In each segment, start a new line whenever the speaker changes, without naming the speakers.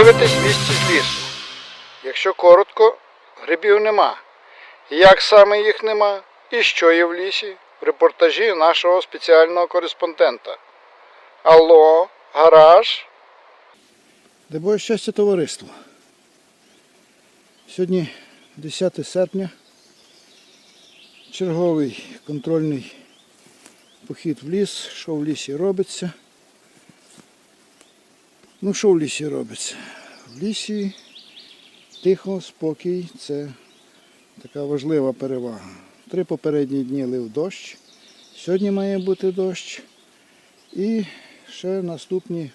дивитесь вісті з лісу. Якщо коротко, грибів нема. Як саме їх нема і що є в лісі в репортажі нашого спеціального кореспондента. Алло, гараж. Де щастя товариство. Сьогодні 10 серпня. Черговий контрольний похід в ліс. Що в лісі робиться? Ну, що в лісі робиться? В лісі тихо, спокій це така важлива перевага. Три попередні дні лив дощ. Сьогодні має бути дощ. І ще наступні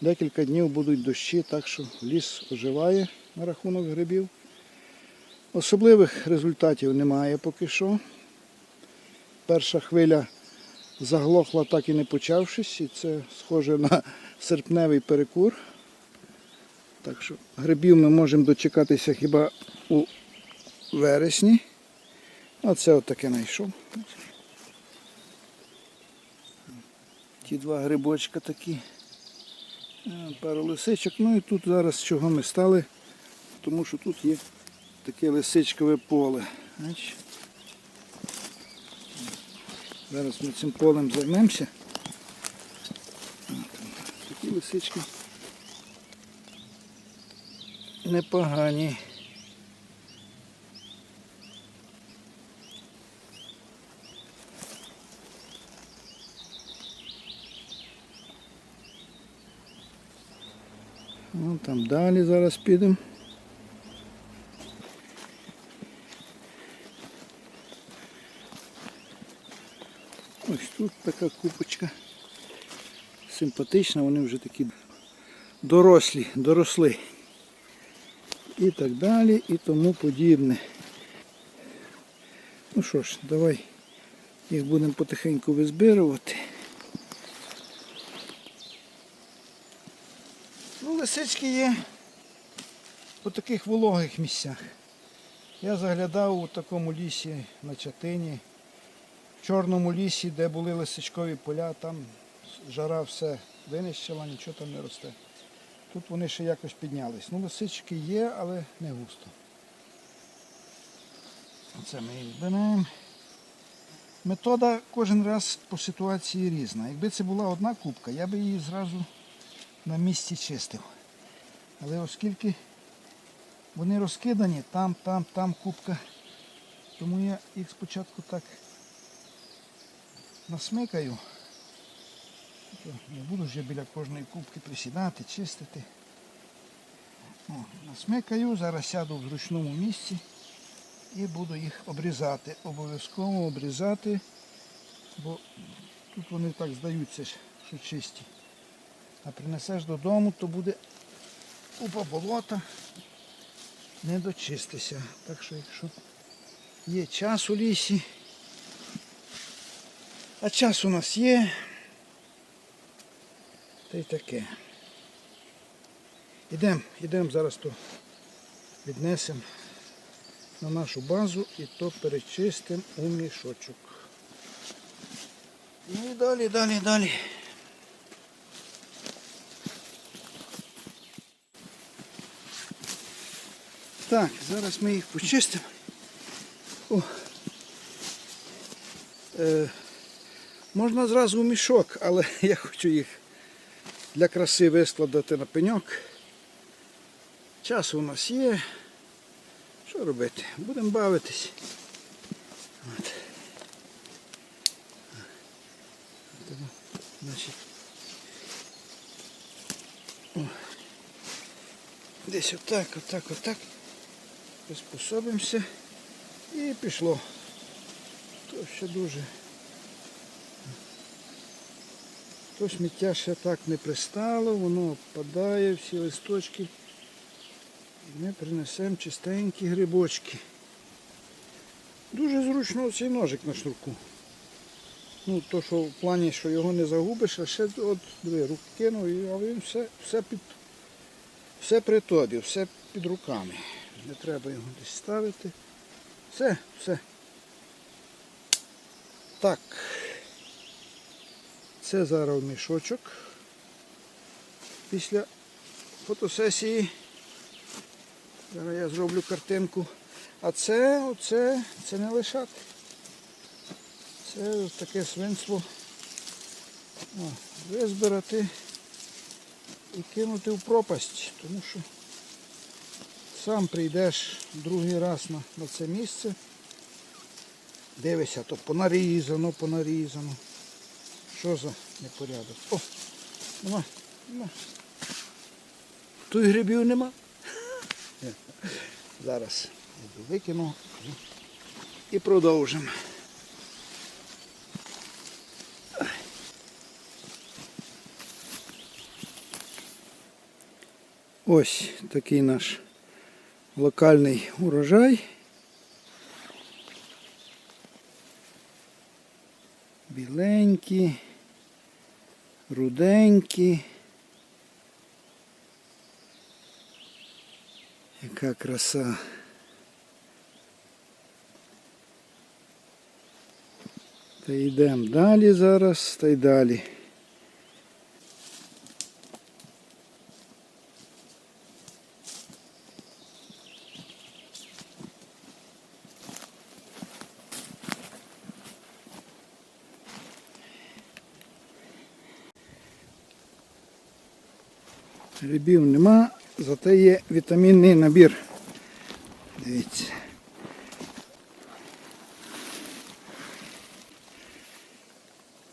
декілька днів будуть дощі, так що ліс оживає на рахунок грибів. Особливих результатів немає поки що. Перша хвиля заглохла так і не почавшись, і це схоже на серпневий перекур. Так що грибів ми можемо дочекатися хіба у вересні. Оце отаке знайшов. Ті два грибочка такі. Е, Пару лисичок. Ну і тут зараз чого ми стали, тому що тут є таке лисичкове поле. Зараз ми цим полем займемося. Лисички непогані. Ну, там далі зараз підемо. Ось тут така купочка. Симпатична, вони вже такі дорослі, доросли. І так далі, і тому подібне. Ну що ж, давай їх будемо потихеньку визбирувати. Ну, лисички є у таких вологих місцях. Я заглядав у такому лісі на чатині, в чорному лісі, де були лисичкові поля, там жара все винищила, нічого там не росте. Тут вони ще якось піднялись. Ну, лисички є, але не густо. Оце ми їх беремо. Метода кожен раз по ситуації різна. Якби це була одна кубка, я би її зразу на місці чистив. Але оскільки вони розкидані, там, там, там кубка, тому я їх спочатку так насмикаю. Не буду вже біля кожної кубки присідати, чистити. О, насмикаю, зараз сяду в зручному місці і буду їх обрізати. Обов'язково обрізати, бо тут вони так здаються, що чисті. А принесеш додому, то буде купа болота, не дочистися. Так що якщо є час у лісі, а час у нас є, та й таке. Ідемо, ідемо зараз то віднесемо на нашу базу і то перечистимо у мішочок. Ну і далі, далі, далі. Так, зараз ми їх почистимо. Е, можна зразу в мішок, але я хочу їх для краси вискладати на пеньок. Час у нас є. Що робити? Будемо бавитись. Десь отак, отак, отак. Приспособимося і пішло. То ще дуже. То сміття ще так не пристало, воно опадає, всі листочки. Ми принесемо чистенькі грибочки. Дуже зручно цей ножик на шнурку. Ну, то, що в плані, що його не загубиш, а ще от диви, рук кинув, а він все, все під все при тобі, все під руками. Не треба його десь ставити. Все, все. Так. Це зараз мішочок. Після фотосесії. Зараз я зроблю картинку. А це, оце, це не лишати. Це таке свинство. О, визбирати і кинути в пропасть, тому що сам прийдеш другий раз на, на це місце. Дивишся, то понарізано, понарізано. Що за непорядок? О, нема, нема. Тут грибів нема. Зараз викину і продовжимо. Ось такий наш локальний урожай. Біленькі, руденькі. Яка краса. Та йдемо далі зараз, та й далі. Грибів нема, зате є вітамінний набір. Дивіться.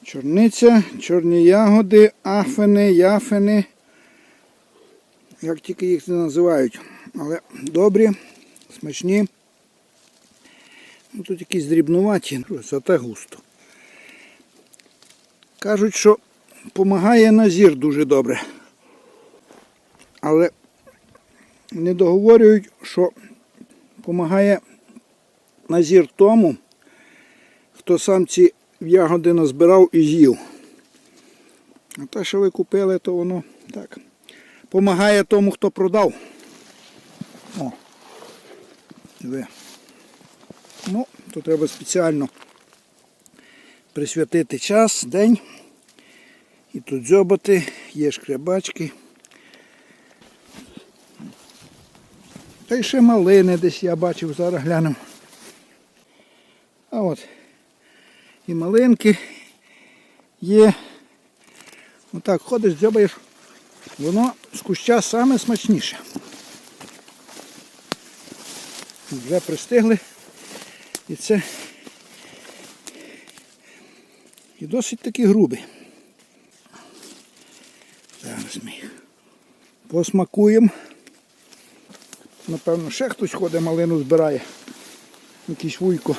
Чорниця, чорні ягоди, афини, яфини. Як тільки їх не називають. Але добрі, смачні. Ну, тут якісь дрібнуваті, зате густо. Кажуть, що допомагає на зір дуже добре. Але не договорюють, що допомагає на зір тому, хто сам ці ягоди назбирав і з'їв. А те, що ви купили, то воно так. Помагає тому, хто продав. О. Диви. Ну, то треба спеціально присвятити час, день. І тут дзьобати, є шкрябачки. Та й ще малини десь я бачив, зараз глянемо. А от і малинки є. Отак ходиш, дзьобаєш, воно з куща саме смачніше. Вже пристигли. І це і досить таки грубі. Зараз ми їх посмакуємо. Напевно, ще хтось ходить, малину збирає. Якийсь вуйко.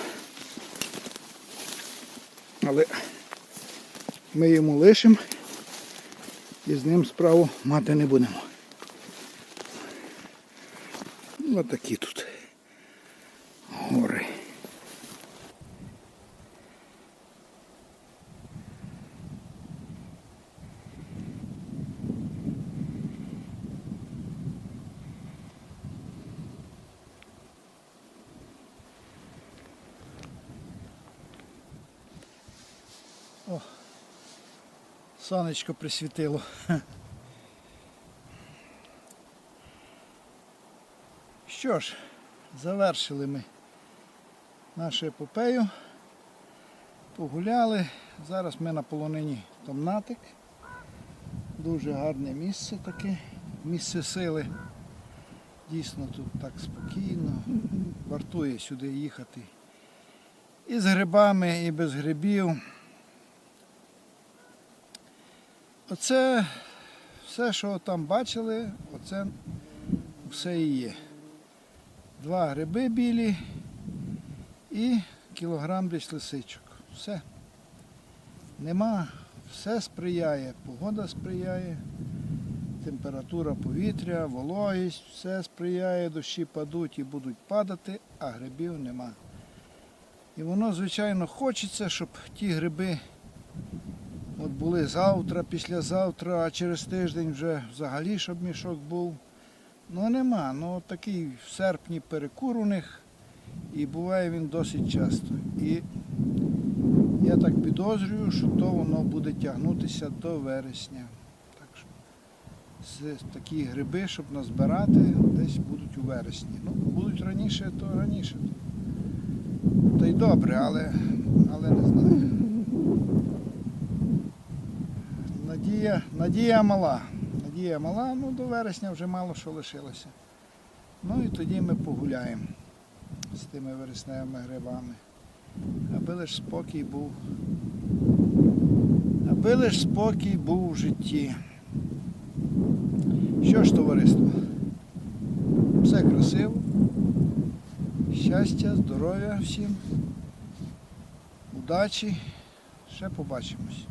Але ми йому лишимо і з ним справу мати не будемо. Ось такі тут Сонечко присвітило. Що ж, завершили ми нашу епопею. Погуляли. Зараз ми на полонині Томнатик. Дуже гарне місце таке, місце сили. Дійсно тут так спокійно. Вартує сюди їхати. І з грибами, і без грибів. Оце все, що там бачили, оце все і є. Два гриби білі і кілограм десь лисичок. Все. Нема, все сприяє, погода сприяє, температура повітря, вологість, все сприяє, дощі падуть і будуть падати, а грибів нема. І воно, звичайно, хочеться, щоб ті гриби були завтра, післязавтра, а через тиждень вже взагалі, щоб мішок був. Ну нема. Ну такий в серпні перекур у них і буває він досить часто. І я так підозрюю, що то воно буде тягнутися до вересня. Так що такі гриби, щоб назбирати, десь будуть у вересні. Ну, будуть раніше, то раніше. Та й добре, але, але не знаю. Надія, надія мала. Надія мала, ну до вересня вже мало що лишилося. Ну і тоді ми погуляємо з тими вересневими грибами. Аби лиш спокій був. Аби лиш спокій був в житті. Що ж, товариство? Все красиво. Щастя, здоров'я всім. Удачі. Ще побачимось.